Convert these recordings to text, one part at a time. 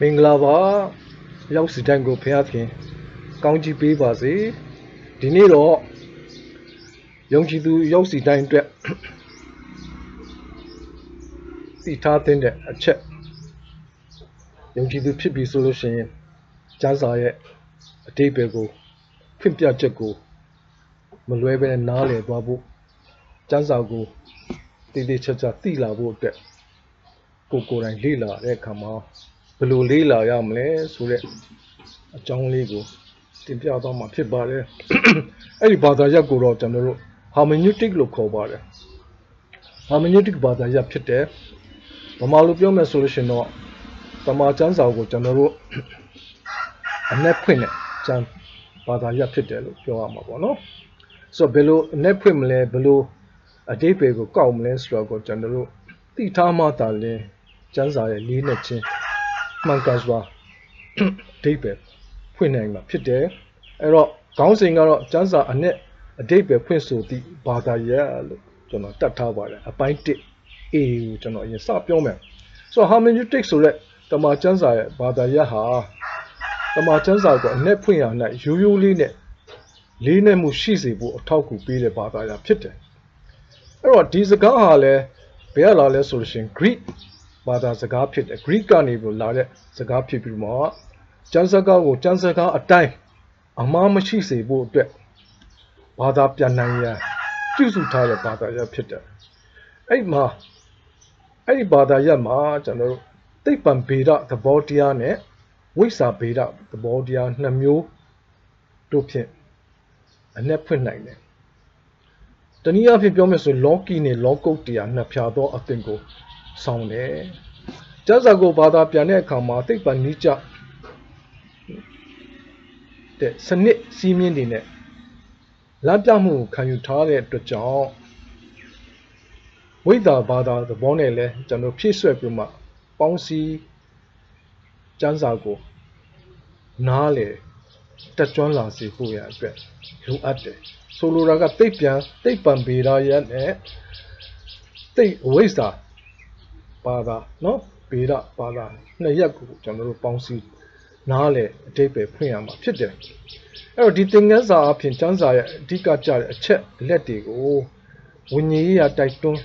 မင်္ဂလာပါရောက်စီတိုင်းကိုဖျားခင်ကောင်းချီးပေးပါစေဒီနေ့တော့ယုံကြည်သူရောက်စီတိုင်းအတွက်သိထားတဲ့အချက်ယုံကြည်သူဖြစ်ပြီဆိုလို့ရှိရင်ကျမ်းစာရဲ့အတိတ်ပဲကိုဖွင့်ပြချက်ကိုမလွဲပဲနဲ့နားလည်သွားဖို့ကျမ်းစာကိုတည်တည်ချာချာသိလာဖို့အတွက်ကိုယ်ကိုယ်တိုင်လေ့လာတဲ့အခါမှာ ဘယ်လိုလေးလာရမလဲဆိုတဲ့အကြောင်းလေးကိုတင်ပြသွားမှာဖြစ်ပါတယ်အဲ့ဒီဘာသာရပ်ကိုတော့ကျွန်တော်တို့ hermeneutic လို့ခေါ်ပါတယ် hermeneutic ဘာသာရပ်ဖြစ်တယ်ဗမာလိုပြောမယ်ဆိုလို့ရှိရင်တော့တမန်ကျမ်းစာကိုကျွန်တော်တို့အ내ဖွင့်တဲ့ကျမ်းဘာသာရပ်ဖြစ်တယ်လို့ပြောရမှာပေါ့နော်ဆိုတော့ဘယ်လိုအ내ဖွင့်မလဲဘယ်လိုအတိတ်ပဲကိုကောက်မလဲဆိုတော့ကိုကျွန်တော်တို့သိထားမှသာလင်းကျမ်းစာရဲ့လေးနဲ့ချင်း မှန်ကန်စွာအဓိပ္ပာယ်ဖွင့်နိုင်မှာဖြစ်တယ်အဲ့တော့ခေါင်းစဉ်ကတော့ကျမ်းစာအနဲ့အဓိပ္ပာယ်ဖွင့်ဆိုသည့်ဘာသာရပ်လို့ကျွန်တော်တတ်ထားပါတယ်အပိုင်း1 A ကိုကျွန်တော်အရင်စပြောမယ်ဆိုတော့ hermeneutic ဆိုတဲ့တမန်ကျမ်းစာရဲ့ဘာသာရပ်ဟာတမန်ကျမ်းစာကိုအနဲ့ဖွင့်ရ၌ရိုးရိုးလေးနဲ့လေးနဲ့မှုရှိစေဖို့အထောက်အကူပေးတဲ့ဘာသာရပ်ဖြစ်တယ်အဲ့တော့ဒီစကားဟာလည်းဘယ်ကလာလဲဆိုလို့ရှိရင် Greek ဘာသာစကားဖြစ်တယ် Greek ကနေပြီးလာတဲ့စကားဖြစ်ပြီးမှကျမ်းစကားကိုကျမ်းစကားအတိုင်းအမှားမရှိစေဖို့အတွက်ဘာသာပြန်နိုင်ရန်ပြုစုထားတဲ့ဘာသာရပ်ဖြစ်တယ်အဲ့မှာအဲ့ဒီဘာသာရပ်မှာကျွန်တော်တို့သိပ္ပံဗေဒသဘောတရားနဲ့ဝိဇ္ဇာဗေဒသဘောတရားနှစ်မျိုးတို့ဖြင့်အ내ဖွင့်နိုင်တယ်တနည်းအားဖြင့်ပြောမယ်ဆိုလောကီနဲ့လောကုတ်တရားနှစ်ဖြာသောအသင်ကို ဆောင်တယ်ကျမ်းစာကိုဘာသာပြန်တဲ့အခါမှာသိပ္ပံနိကြတဲ့စနစ်စီးမြင့်တွေနဲ့လမ်းပြမှုကိုခံယူထားတဲ့အတွက်ကြောင့်ဝိဒါဘာသာသဘောနဲ့လဲကျွန်တော်ဖြည့်ဆွက်ပြီးမှပေါင်းစည်းကျမ်းစာကိုနားလေတက်ကြွလာစေဖို့ရအတွက်လိုအပ်တယ်ဆိုလိုတာကသိပ္ပံသိပ္ပံဗေဒရက်နဲ့သိအဝိဇ္ဇာ ဘာသာเนาะဗေဒဘာသာနှစ်ရက်ကိုကျွန်တော်တို့ပေါင်းစည်းနားလေအတိတ်ပဲဖွင့်ရမှာဖြစ်တယ်အဲ့တော့ဒီသင်ခန်းစာအဖြစ်ကျမ်းစာရဲ့အဓိကကြတဲ့အချက်လက်တွေကိုဝိညာဉ်ရေးရတိုက်တွန်း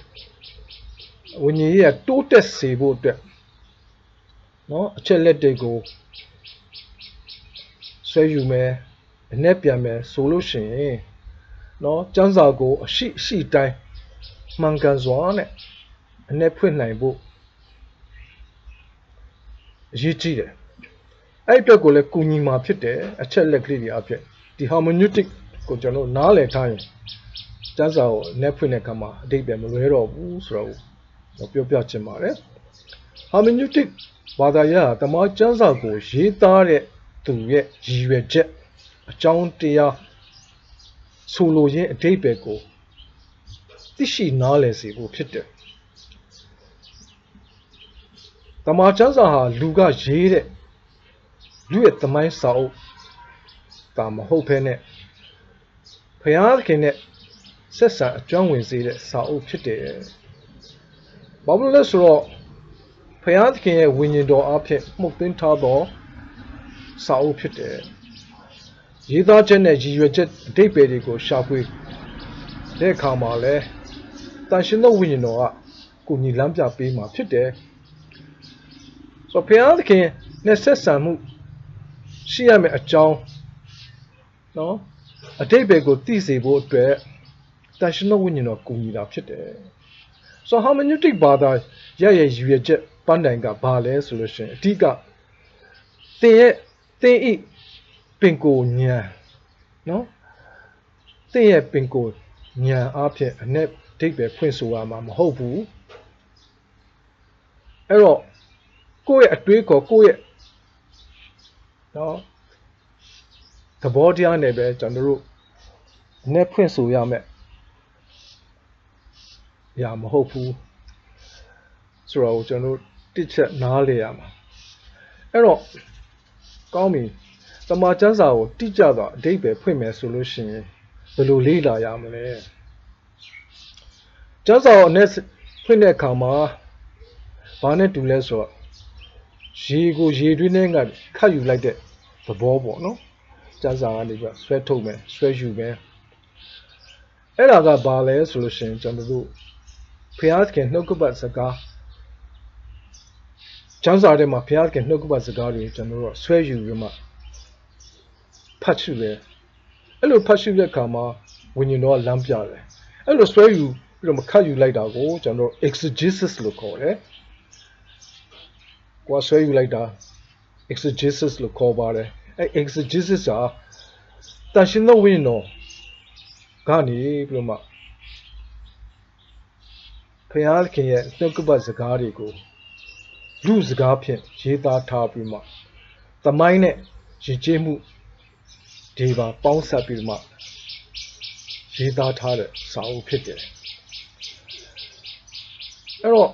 ဝိညာဉ်ရေးရတိုးတက်စေဖို့အတွက်เนาะအချက်လက်တွေကိုဆွဲယူမယ်အ내ပြန်မယ်ဆိုလို့ရှိရင်เนาะကျမ်းစာကိုအရှိအရှိတိုင်းမှန်ကန်စွာနဲ့အ내ဖွင့်နိုင်ဖို့ အရေးကြီးတယ်အဲ့အတွက်ကိုလည်းကုညီမှာဖြစ်တယ်အချက်လက်ကလေးတွေအဖြစ်ဒီ hermeneutic ကိုကျွန်တော်နားလည်ထားရင်ကျမ်းစာကိုအ내ဖွင့်တဲ့အခါမှာအတိတ်ပဲမလွဲတော့ဘူးဆိုတော့ပြောပြချင်ပါတယ် hermeneutic ဘာသာရပ်ဟာတမန်ကျမ်းစာကို ရေးသားတဲ့သူရဲ့ရည်ရွယ်ချက်အကြောင်းတရားဆိုလိုရင်းအတိတ်ပဲကိုသိရှိနားလည်စေဖို့ဖြစ်တယ် တမန်ကျမ်းစာဟာလူကရေးတဲ့လူရဲ့သမိုင်းစာအုပ်ဒါမဟုတ်ဘဲနဲ့ဖျားခင်နဲ့ဆက်ဆံအကျွမ်းဝင်စေတဲ့စာအုပ်ဖြစ်တယ်။ဘာလို့လဲဆိုတော့ဖျားခင်ရဲ့ဝိညာဉ်တော်အဖြစ်မှုတ်သိမ်းထားသောစာအုပ်ဖြစ်တယ်။ရေးသားချက်နဲ့ရည်ရွယ်ချက်အတိတ်ပဲတွေကိုရှာဖွေတဲ့အခါမှာလဲတန်ရှင်သောဝိညာဉ်တော်ကကိုညီလမ်းပြပေးမှာဖြစ်တယ်။ ဆိုတော့ဖျားခင်နဲ့ဆက်ဆံမှုရှိရမယ့်အကြောင်းနော်အတိတ်ပဲကိုသိစေဖို့အတွက်တန်ရှင်သောဝိညာဉ်တော်ကူညီတာဖြစ်တယ်ဆိုတော့ hermeneutic ဘာသာရရဲ့ရည်ရွယ်ချက်ပန်းတိုင်ကဘာလဲဆိုလို့ရှိရင်အဓိကသင်ရဲ့သင်ဤပင်ကိုဉာဏ်နော်သင်ရဲ့ပင်ကိုဉာဏ်အဖြစ်အ내ဒိတ်ပဲဖွင့်ဆိုရမှာမဟုတ်ဘူးအဲ့တော့ ကိုယ့်ရဲ့အတွေးခေါ်ကိုယ့်ရဲ့နော်သဘောတရားနဲ့ပဲကျွန်တော်တို့နဲ့ဖွင့်ဆိုရမယ်။ရာမဟုတ်ဘူးဆိုတော့ကျွန်တော်တို့တစ်ချက်နားလေရမှာ။အဲ့တော့ကောင်းပြီ။တမန်ကျမ်းစာကိုတိကျစွာအဓိပ္ပာယ်ဖွင့်မယ်ဆိုလို့ရှိရင်ဘယ်လိုလေ့လာရမလဲ။ကျမ်းစာကိုအ내ဖွင့်တဲ့အခါမှာဘာနဲ့တူလဲဆိုတော့ ရေကိုရေတွင်းထဲကခတ်ယူလိုက်တဲ့သဘောပေါ့နော်ကျမ်းစာကနေပြီးဆွဲထုတ်မယ်ဆွဲယူမယ်အဲ့ဒါကဘာလဲဆိုလို့ရှိရင်ကျွန်တော်တို့ဖျားသခင်နှုတ်ကပတ်စကားကျမ်းစာထဲမှာဖျားသခင်နှုတ်ကပတ်စကားတွေကျွန်တော်တို့ဆွဲယူပြီးမှဖတ်ရှုတယ်အဲ့လိုဖတ်ရှုတဲ့အခါမှာဝိညာဉ်တော်ကလမ်းပြတယ်အဲ့လိုဆွဲယူပြီးတော့မခတ်ယူလိုက်တာကိုကျွန်တော်တို့ exegesis လို့ခေါ်တယ် ကိုယ်ဆွဲယူလိုက်တာ exegesis လို့ခေါ်ပါတယ်အဲ exegesis ကတန်ရှင်းသောဝိညာဉ်တော်ကနေပြီးတော့မှဖျားခင်ရဲ့နှုတ်ကပတ်စကားတွေကိုလူစကားဖြင့်ရေးသားထားပြီးမှသမိုင်းနဲ့ရည်ကြည်မှုဒီပါပေါင်းစပ်ပြီးမှရေးသားထားတဲ့စာအုပ်ဖြစ်တယ်အဲ့တော့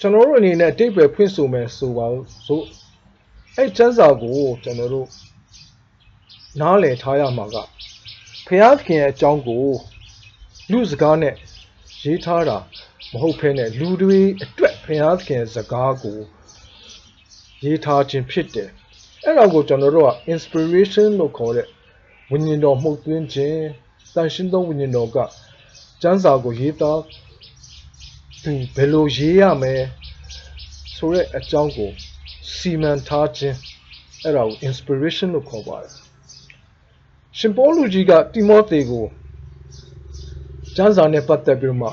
ကျွန်တော်တို့အနေနဲ့အတိတ်ပဲဖွင့်ဆိုမယ်ဆိုပါဆိုအဲ့ကျမ်းစာကိုကျွန်တော်တို့နားလည်ထားရမှာကဖျားခင်ရဲ့အကြောင်းကိုလူစကားနဲ့ရေးထားတာမဟုတ်ဘဲနဲ့လူတွေအတွက်ဖျားခင်စကားကိုရေးထားခြင်းဖြစ်တယ်အဲ့ဒါကိုကျွန်တော်တို့က inspiration လို့ခေါ်တဲ့ဝိညာဉ်တော်မှုတ်သွင်းခြင်းတန်ရှင်းသောဝိညာဉ်တော်ကကျမ်းစာကိုရေးသားသူ ဘယ်လိုရေးရမလဲဆိုတဲ့အကြောင်းကိုစီမံထားခြင်းအဲ့ဒါကို inspiration လို့ခေါ်ပါတယ်ရှင်ပေါလုကြီးကတိမောသေကိုကျမ်းစာနဲ့ပတ်သက်ပြီးမှ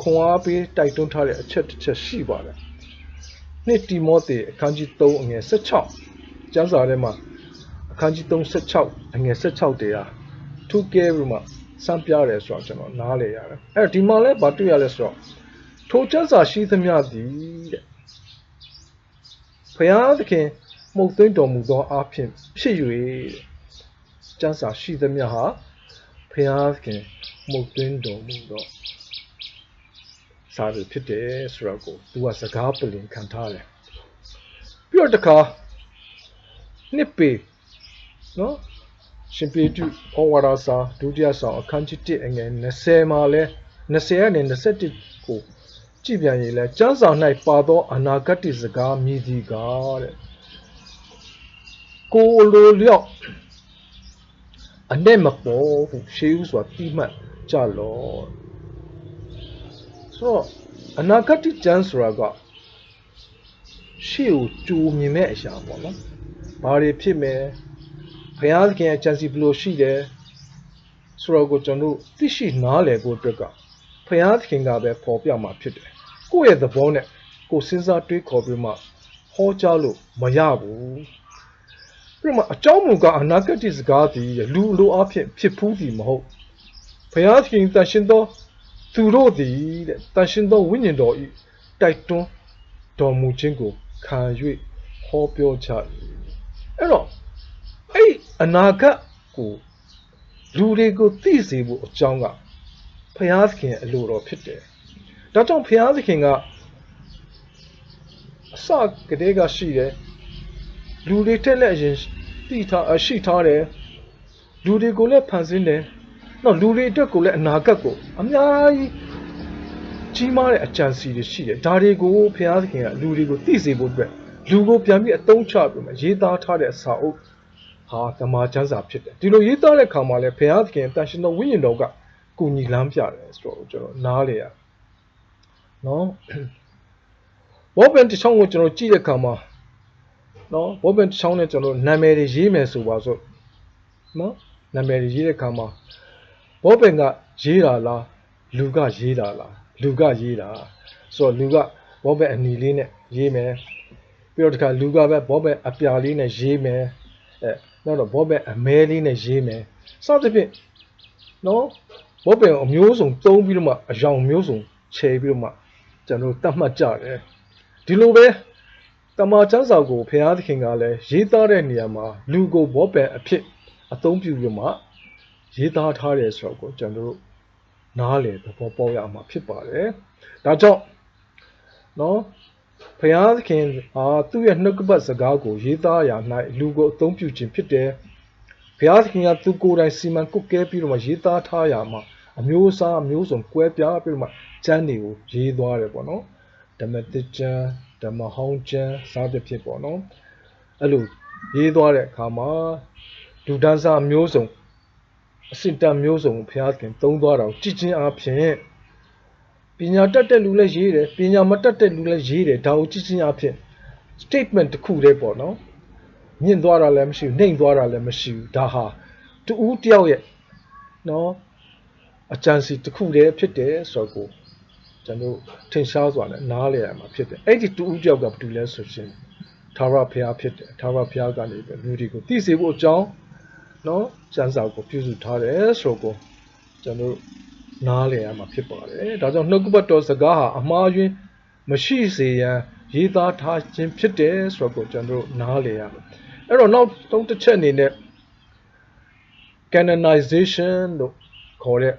ခွန်အားပေးတိုက်တွန်းထားတဲ့အချက်တစ်ချက်ရှိပါတယ်နှစ်တိမောသေအခန်းကြီး3အငယ်16ကျမ်းစာထဲမှာအခန်းကြီး3 16အငယ်16တည်းဟာထုကဲပြီးမှ စမ်းပြတယ်ဆိုတော့ကျွန်တော်နားလေရတယ်အဲ့ဒီမှာလဲဗာတွေ့ရလဲဆိုတော့ထိုကျမ်းစာရှိသမျှသည်တဲ့ဖျားသခင်မှုတ်သိမ်းတော်မူသောအဖြစ်ဖြစ်၍ကျမ်းစာရှိသမျှဟာဖျားသခင်မှုတ်သိမ်းတော်မူသောစာရဖြစ်တယ်ဆိုတော့ကိုသူကစကားပလင်ခံထားတယ်ပြီးတော့တခါနှစ်ပေနော် ရှင်ပေတုဩဝါဒစာဒုတိယဆောင်အခန်းကြီး1အငယ်20မှာလဲ20ကနေ21ကိုကြည့်ပြန်ရင်လဲကျမ်းစာ၌ပါသောအနာဂတ်စကားမြည်သည်ကားတဲ့ကိုလိုလျော့အနဲ့မပေါ်ဟုရှေးဥစွာတိမှတ်ကြလောဆိုတော့အနာဂတ်ကျမ်းဆိုတာကရှေ့ကိုကြိုမြင်မဲ့အရာပေါ့နော်ဘာတွေဖြစ်မယ် ဘုရားသခင်ရဲ့ကြံစီဘလို့ရှိတယ်ဆိုတော့ကိုကျွန်တော်သိရှိနားလည်ဖို့အတွက်ကဘုရားသခင်ကပဲပေါ်ပြမှာဖြစ်တယ်ကိုယ့်ရဲ့သဘောနဲ့ကိုစဉ်းစားတွေးခေါ်ပြီးမှဟောကြားလို့မရဘူးပြမအကြောင်းမူကအနာဂတ်စကားသည်လူလိုအဖြစ်ဖြစ်ဖူးသည်မဟုတ်ဘုရားသခင်တန်ရှင်သောသူတို့သည်တဲ့တန်ရှင်သောဝိညာဉ်တော်ဤတိုက်တွန်းတော်မူခြင်းကိုခံ၍ဟောပြောချ၏အဲ့တော့ အဲ့အနာဂတ်ကိုလူတွေကိုသိစေဖို့အကြောင်းကဖျားသခင်အလိုတော်ဖြစ်တယ်။ဒါကြောင့်ဖျားသခင်ကအစကတည်းကရှိတယ်။လူတွေတက်လက်ရင်သိထားအရှိထားတယ်။လူတွေကိုလည်းဖန်ဆင်းတယ်။နောက်လူတွေအတွက်ကိုလည်းအနာဂတ်ကိုအများကြီးကြီးမားတဲ့အကြံစီတွေရှိတယ်။ဒါတွေကိုဖျားသခင်ကလူတွေကိုသိစေဖို့အတွက်လူကိုပြန်ပြီးအသုံးချပြီးမှရေးသားထားတဲ့အစာအုပ် ဟာသမာကျမ်းစာဖြစ်တယ်ဒီလိုရေးသားတဲ့ခါမှာလည်းဘုရားသခင်တန်ရှင်တော်ဝိညာဉ်တော်ကကုညီလမ်းပြတယ်ဆိုတော့ကျွန်တော်နားလေရနော်ဘောပင်တစ်ချောင်းကိုကျွန်တော်ကြည့်တဲ့ခါမှာနော်ဘောပင်တစ်ချောင်းနဲ့ကျွန်တော်နာမည်တွေရေးမယ်ဆိုပါစို့နော်နာမည်တွေရေးတဲ့ခါမှာဘောပင်ကရေးတာလားလူကရေးတာလားလူကရေးတာဆိုတော့လူကဘောပင်အနီလေးနဲ့ရေးမယ်ပြီးတော့တခါလူကပဲဘောပင်အပြာလေးနဲ့ရေးမယ်အဲ နောက်တော့ဘောဘက်အမဲလေးနဲ့ရေးမယ်စသဖြင့်နော်ဘောဘက်အမျိုးစုံသုံးပြီးတော့မှအယောင်မျိုးစုံခြေပြီးတော့မှကျွန်တော်တတ်မှတ်ကြတယ်ဒီလိုပဲတမန်ကျမ်းစာကိုဘုရားသခင်ကလည်းရေးသားတဲ့နေရာမှာလူကိုဘောပန်အဖြစ်အသုံးပြုပြီးမှရေးသားထားတယ်ဆိုတော့ကိုကျွန်တော်တို့နားလေသဘောပေါက်ရမှာဖြစ်ပါတယ်ဒါကြောင့်နော် ဖျားသခင်ဟာသူ့ရဲ့နှုတ်ကပတ်စကားကိုရေးသားရာ၌လူကိုအသုံးပြုခြင်းဖြစ်တယ်။ဘုရားသခင်ကသူကိုယ်တိုင်စီမံကုတ်ကဲပြီးတော့မှရေးသားထားရာမှာအမျိုးအစားအမျိုးစုံကွဲပြားပြီးတော့မှကျမ်းတွေကိုရေးသွားတယ်ပေါ့နော်။ဓမ္မသစ်ကျမ်းဓမ္မဟောင်းကျမ်းစားတဲ့ဖြစ်ပေါ့နော်အဲ့လိုရေးသွားတဲ့အခါမှာလူဒန်းစားမျိုးစုံအစစ်တမ်းမျိုးစုံကိုဘုရားသခင်သုံးသွားတာကိုကြည်ချင်းအားဖြင့် ပညာတတ်တဲ့လူလည်းရေးတယ်ပညာမတတ်တဲ့လူလည်းရေးတယ်ဒါကိုကြည်ချင်းအားဖြင့် statement တစ်ခုတည်းပေါ့နော်မြင့်သွားတာလည်းမရှိဘူးနှိမ်သွားတာလည်းမရှိဘူးဒါဟာတူဦးတယောက်ရဲ့နော်အကြံစီတစ်ခုတည်းဖြစ်တယ်ဆိုတော့ကိုကျွန်တော်ထင်ရှားစွာနဲ့နားလည်ရမှာဖြစ်တယ်အဲ့ဒီတူဦးတယောက်ကဘာတူလဲဆိုရှင်သာရဖျားဖြစ်တယ်သာရဖျားကနေပြီးလူတွေကိုသိစေဖို့အကြောင်းနော်စံစာကိုပြုစုထားတယ်ဆိုတော့ကိုကျွန်တော် နားလည်ရမှာဖြစ်ပါတယ်ဒါကြောင့်နှုတ်ကပတ်တော်စကားဟာအမှားယွင်းမရှိစေရန်ရေးသားထားခြင်းဖြစ်တယ်ဆိုတော့ကိုကျွန်တော်နားလည်ရမယ်အဲ့တော့နောက်သုံးတစ်ချက်အနေနဲ့ canonization လို့ခေါ်တဲ့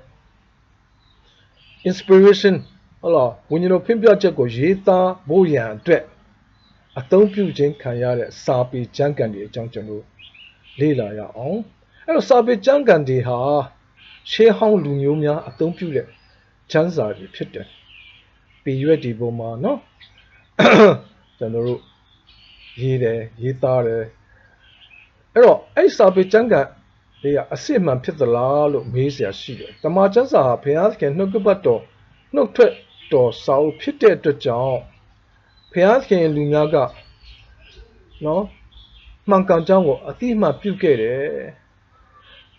inspiration ဟုတ်လားဝိညာဉ်တော်ဖင်ပြချက်ကိုရေးသားဖို့ရန်အတွက်အသုံးပြုခြင်းခံရတဲ့စာပေကျမ်းဂန်တွေအကြောင်းကျွန်တော်လေ့လာရအောင်အဲ့တော့စာပေကျမ်းဂန်တွေဟာ ရှေးဟောင်းလူမျိုးများအသုံးပြုတဲ့ကျမ်းစာတွေဖြစ်တယ်ပေရွက်ဒီပုံမှာเนาะကျွန်တော်တို့ရေးတယ်ရေးသားတယ်အဲ့တော့အဲ့စာပေကျမ်းဂန်တွေကအစစ်အမှန်ဖြစ်သလားလို့မေးเสียရှိတယ်တမန်ကျမ်းစာဟာဘုရားသခင်နှုတ်ကပတ်တော်နှုတ်ထွက်တော်စာအုပ်ဖြစ်တဲ့အတွက်ကြောင့်ဘုရားသခင်လူများကနော်မှန်ကန်ကြောင်းကိုအတိအမှတ်ပြုခဲ့တယ်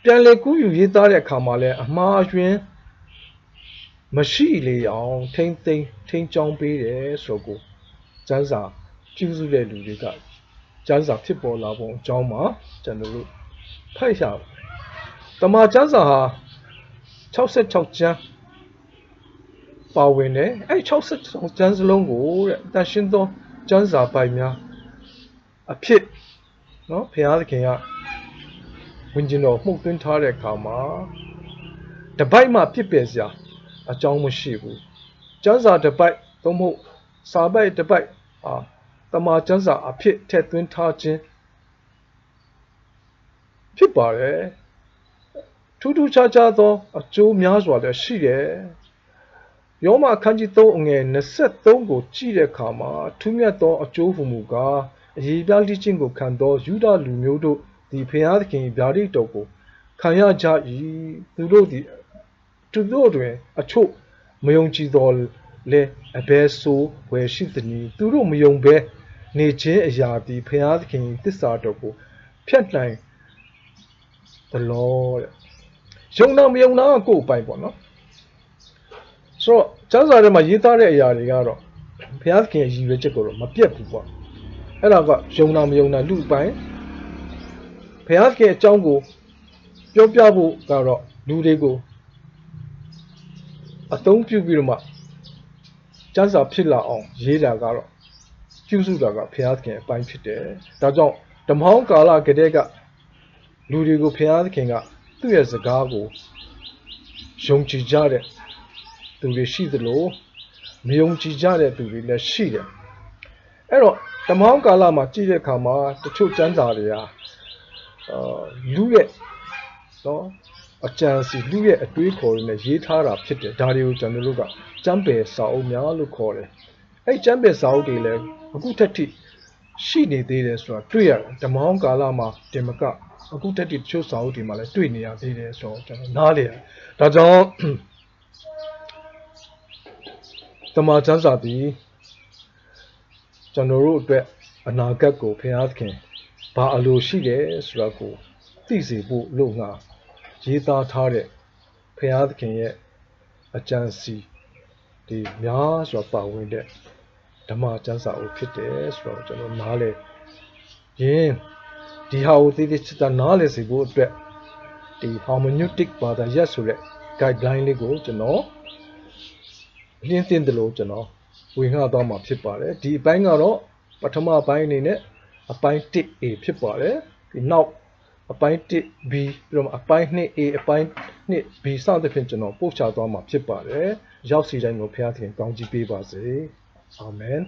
ပြန်လေကူးယူရေးသားတဲ့အခါမှာလဲအမှားအယွင်းမရှိလေအောင်ထိမ့်သိမ့်ထိမ့်ချောင်းပေးတယ်ဆိုကိုကျမ်းစာပြုစုတဲ့လူတွေကကျမ်းစာဖြစ်ပေါ်လာပုံအကြောင်းမှာကျွန်တော်တို့ဖတ်ရပါတယ်တမန်ကျမ်းစာဟာ66ကျမ်းပါဝင်တယ်အဲ့66ကျမ်းစလုံးကိုတဲ့တန်ရှင်းသောကျမ်းစာပိုင်များအဖြစ်နော်ဘုရားသခင်က ဝင်ကျင်တော်မှုတ်သွင်းထားတဲ့အခါမှာတပိုက်မှပြစ်ပယ်စရာအကြောင်းမရှိဘူးကျမ်းစာတပိုက်သို့မဟုတ်စာပိုက်တပိုက်အာတမန်ကျမ်းစာအဖြစ်ထည့်သွင်းထားခြင်းဖြစ်ပါတယ်ထူးထူးခြားခြားသော အကျိုးများစွာလည်းရှိတယ်ယောမအခန်းကြီး3အငယ်23ကိုကြည့်တဲ့အခါမှာထူးမြတ်သောအကျိုးဟူမူကားအရေးပြားလိချင်းကိုခံသောယူဒလူမျိုးတို့ ဒီဖျားသခင်ဗျာဒိတ်တော်ကိုခံရကြ၏သူတို့သည်သူတို့တွင် အချို့မယုံကြည်သောလဲအဘဲဆိုးဝယ်ရှိသည်သူတို့မယုံဘဲနေခြင်းအရာသည်ဖျားသခင်သစ္စာတော်ကိုဖျက်နိုင်သလောတဲ့ယုံနာမယုံနာကိုယ်ပိုင်ပေါ့နော်ဆိုတော့ကျမ်းစာထဲမှာရေးသားတဲ့အရာတွေကတော့ဘုရားသခင်ရဲ့ရည်ရွယ်ချက်ကိုတော့မပြတ်ဘူးပေါ့အဲ့ဒါကယုံနာမယုံနာလူပိုင် ဘုရားသခင်အကြောင်းကိုပြောပြဖို့ကတော့လူတွေကိုအသုံးပြုပြီးတော့မှကျမ်းစာဖြစ်လာအောင်ရေးတာကတော့ပြုစုတာကဘုရားသခင်အပိုင်းဖြစ်တယ်ဒါကြောင့်ဓမ္မဟောင်းကာလကတည်းကလူတွေကိုဘုရားသခင်ကသူ့ရဲ့စကားကိုယုံကြည်ကြတဲ့သူတွေရှိသလိုမယုံကြည်ကြတဲ့သူတွေလည်းရှိတယ်အဲ့တော့ဓမ္မဟောင်းကာလမှာကြည့်တဲ့အခါမှာတချို့ကျမ်းစာတွေဟာ အာလူရဲ့နော်အကြံစီလူရဲ့အတွေးခေါ်တွေနဲ့ရေးထားတာဖြစ်တယ်ဒါတွေကိုကျွန်တော်တို့ကကျမ်းပယ်စာအုပ်များလို့ခေါ်တယ်အဲ့ကျမ်းပယ်စာအုပ်တွေလည်းအခုထက်ထိရှိနေသေးတယ်ဆိုတာတွေ့ရတယ်ဓမ္မဟောင်းကာလမှာတင်မကအခုတက်တချို့စာအုပ်တွေမှာလည်းတွေ့နေရသေးတယ်ဆိုတော့ကျွန်တော်နားလေဒါကြောင့်တမန်ကျမ်းစာသည်ကျွန်တော်တို့အတွက်အနာဂတ်ကိုဖျားသခင် ဘာအလိုရှိတယ်ဆိုတာကိုသိစေဖို့လို့ငါရေးသားထားတဲ့ဖျားသခင်ရဲ့အကြံစီဒီများစွာပါဝင်တဲ့ဓမ္မကျမ်းစာအုပ်ဖြစ်တယ်ဆိုတော့ကျွန်တော်နားလေယင်းဒီဟာကိုသိသိချစ်တာနားလည်စေဖို့အတွက်ဒီ hermeneutic ဘာသာရပ်ဆိုတဲ့ guideline လေးကိုကျွန်တော်လင်းသင်းတယ်လို့ကျွန်တော်ဝင်ငှသွားမှာဖြစ်ပါတယ်ဒီအပိုင်းကတော့ပထမအပိုင်းအနေနဲ့ အပိုင်း 1A ဖြစ်ပါတယ်ဒီနောက်အပိုင်း 1B ပြီးတော့အပိုင်း 2A အပိုင်း 2B စသဖြင့်ကျွန်တော်ပို့ချသွားမှာဖြစ်ပါတယ်ရောက်စီတိုင်းကိုဖျားသခင်ကောင်းချီးပေးပါစေအာမင်